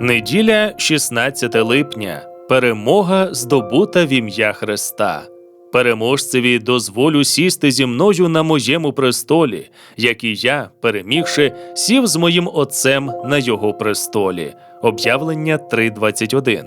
Неділя, 16 липня. Перемога здобута в ім'я Христа. Переможцеві дозволю сісти зі мною на моєму престолі, як і я, перемігши, сів з моїм отцем на його престолі. Об'явлення 3.21.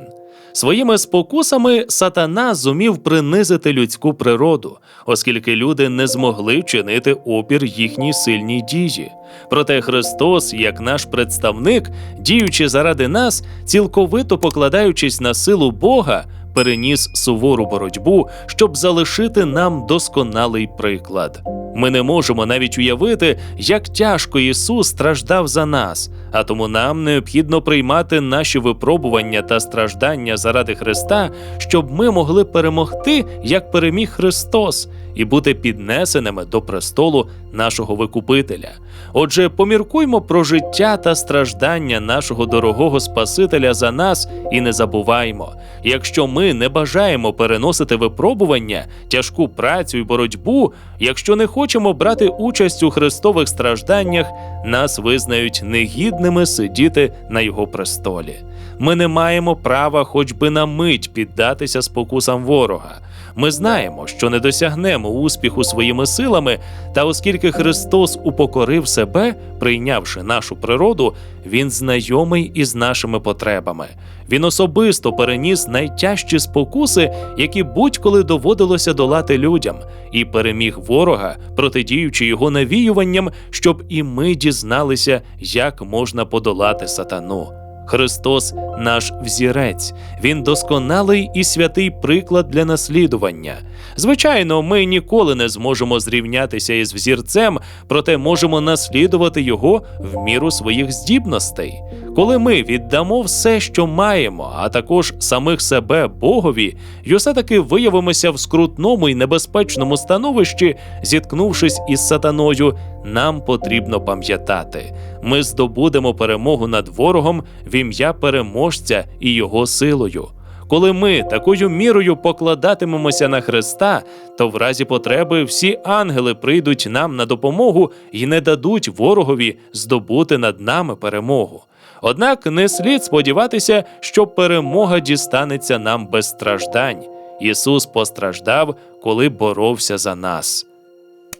Своїми спокусами сатана зумів принизити людську природу, оскільки люди не змогли чинити опір їхній сильній дії. Проте Христос, як наш представник, діючи заради нас, цілковито покладаючись на силу Бога, переніс сувору боротьбу, щоб залишити нам досконалий приклад. Ми не можемо навіть уявити, як тяжко Ісус страждав за нас, а тому нам необхідно приймати наші випробування та страждання заради Христа, щоб ми могли перемогти, як переміг Христос, і бути піднесеними до престолу нашого Викупителя. Отже, поміркуймо про життя та страждання нашого дорогого Спасителя за нас і не забуваймо, якщо ми не бажаємо переносити випробування, тяжку працю і боротьбу, якщо не хочемо брати участь у христових стражданнях, нас визнають негідними сидіти на його престолі. Ми не маємо права хоч би на мить піддатися спокусам ворога. Ми знаємо, що не досягнемо успіху своїми силами, та оскільки Христос упокорив себе, прийнявши нашу природу, Він знайомий із нашими потребами. Він особисто переніс найтяжчі спокуси, які будь-коли доводилося долати людям, і переміг ворога, протидіючи його навіюванням, щоб і ми дізналися, як можна подолати сатану. Христос наш взірець, Він досконалий і святий приклад для наслідування. Звичайно, ми ніколи не зможемо зрівнятися із взірцем, проте можемо наслідувати його в міру своїх здібностей. Коли ми віддамо все, що маємо, а також самих себе Богові, і все таки виявимося в скрутному і небезпечному становищі, зіткнувшись із сатаною, нам потрібно пам'ятати, ми здобудемо перемогу над ворогом в ім'я переможця і його силою. Коли ми такою мірою покладатимемося на Христа, то в разі потреби всі ангели прийдуть нам на допомогу і не дадуть ворогові здобути над нами перемогу. Однак не слід сподіватися, що перемога дістанеться нам без страждань. Ісус постраждав, коли боровся за нас.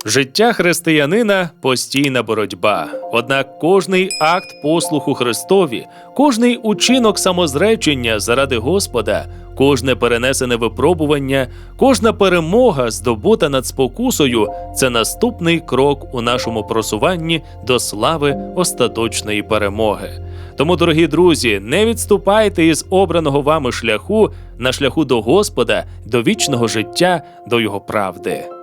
Життя християнина постійна боротьба. Однак кожний акт послуху Христові, кожний учинок самозречення заради Господа, кожне перенесене випробування, кожна перемога, здобута над спокусою, це наступний крок у нашому просуванні до слави остаточної перемоги. Тому, дорогі друзі, не відступайте із обраного вами шляху на шляху до Господа, до вічного життя, до Його правди.